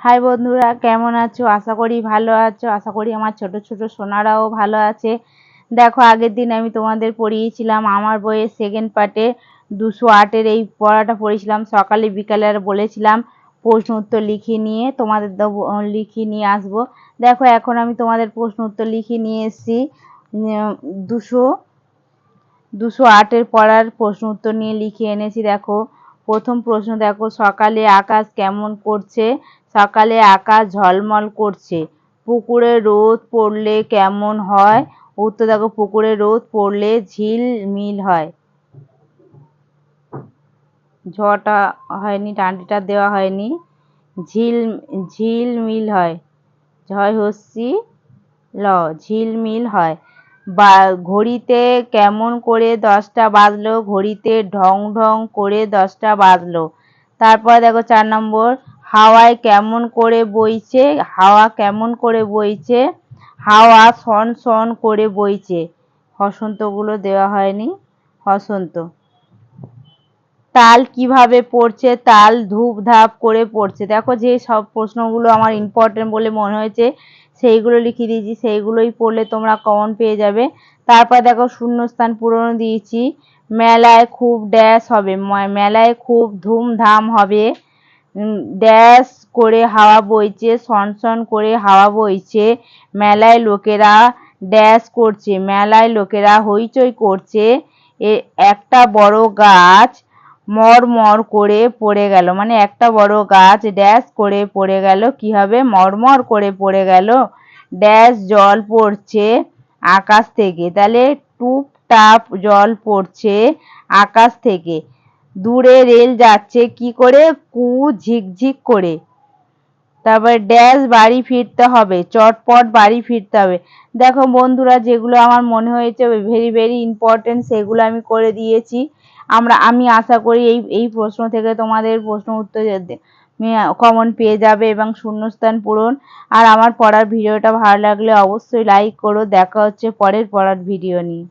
High বন্ধুরা, কেমন আছো? আশা করি ভালো আছো। আশা করি আমার ছোট ছোট সোনারাও ভালো আছে। দেখো, আগের দিন আমি তোমাদের পড়িয়েছিলাম আমার বইয়ের সেকেন্ড পার্টে দুশো আটের এই পড়াটা পড়েছিলাম সকালে, বিকালে আর বলেছিলাম প্রশ্ন উত্তর লিখিয়ে নিয়ে তোমাদের দেবো লিখিয়ে নিয়ে আসব। দেখো, এখন আমি তোমাদের প্রশ্ন উত্তর লিখিয়ে নিয়ে এসেছি। দুশো দুশো আটের পড়ার প্রশ্ন উত্তর নিয়ে লিখে এনেছি। দেখো প্রথম প্রশ্ন দেখো, সকালে আকাশ কেমন করছে? সকালে আকাশ ঝলমল করছে। পুকুরে রোদ পড়লে কেমন হয়? উত্তর দেখো, পুকুরে রোদ পড়লে ঝিল মিল হয়। ঝটা হয়নি, টানটিটা দেওয়া হয়নি। ঝিল ঝিল মিল হয়। ঝয় হস্যি ল ঝিলমিল হয়। বা ঘড়িতে কেমন করে দশটা বাজলো? ঘড়িতে ঢং ঢং করে দশটা বাজলো। তারপর দেখো চার নম্বর, হাওয়ায় কেমন করে বইছে? হাওয়া কেমন করে বইছে? হাওয়া সন সন করে বইছে। হসন্তগুলো দেওয়া হয়নি। হসন্ত। তাল কীভাবে পড়ছে? তাল ধূপ ধাপ করে পড়ছে। দেখো যে সব প্রশ্নগুলো আমার ইম্পর্টেন্ট বলে মনে হয়েছে। সেইগুলো লিখে দিয়েছি, সেইগুলোই পড়লে তোমরা কমন পেয়ে যাবে। তারপর দেখো শূন্যস্থান পূরণ দিয়েছি। মেলায় খুব ড্যাশ হবে। মেলায় খুব ধুমধাম হবে। ড্যাশ করে হাওয়া বইছে সনসন করে হাওয়া বইছে। মেলায় লোকেরা ড্যাশ করছে, মেলায় লোকেরা হইচই করছে। একটা বড় গাছ মর মর করে পড়ে গেল। মানে একটা বড় গাছ ড্যাশ করে পড়ে গেল। কি হবে? মরমর করে পড়ে গেল। ড্যাশ জল পড়ছে আকাশ থেকে। তাহলে টুপ টাপ জল পড়ছে আকাশ থেকে। দূরে রেল যাচ্ছে কি করে? কু ঝিকঝিক করে। তারপর ড্যাশ বাড়ি ফিরতে হবে। চটপট বাড়ি ফিরতে হবে। দেখো বন্ধুরা, যেগুলো আমার মনে হয়েছে ভেরি ভেরি ইম্পর্টেন্ট সেগুলো আমি করে দিয়েছি। আমরা, আমি আশা করি এই এই প্রশ্ন থেকে তোমাদের প্রশ্ন উত্তর কমন পেয়ে যাবে এবং শূন্যস্থান পূরণ। আর আমার পড়ার ভিডিওটা ভালো লাগলে অবশ্যই লাইক করো। দেখা হচ্ছে পরের পড়ার ভিডিও নিয়ে।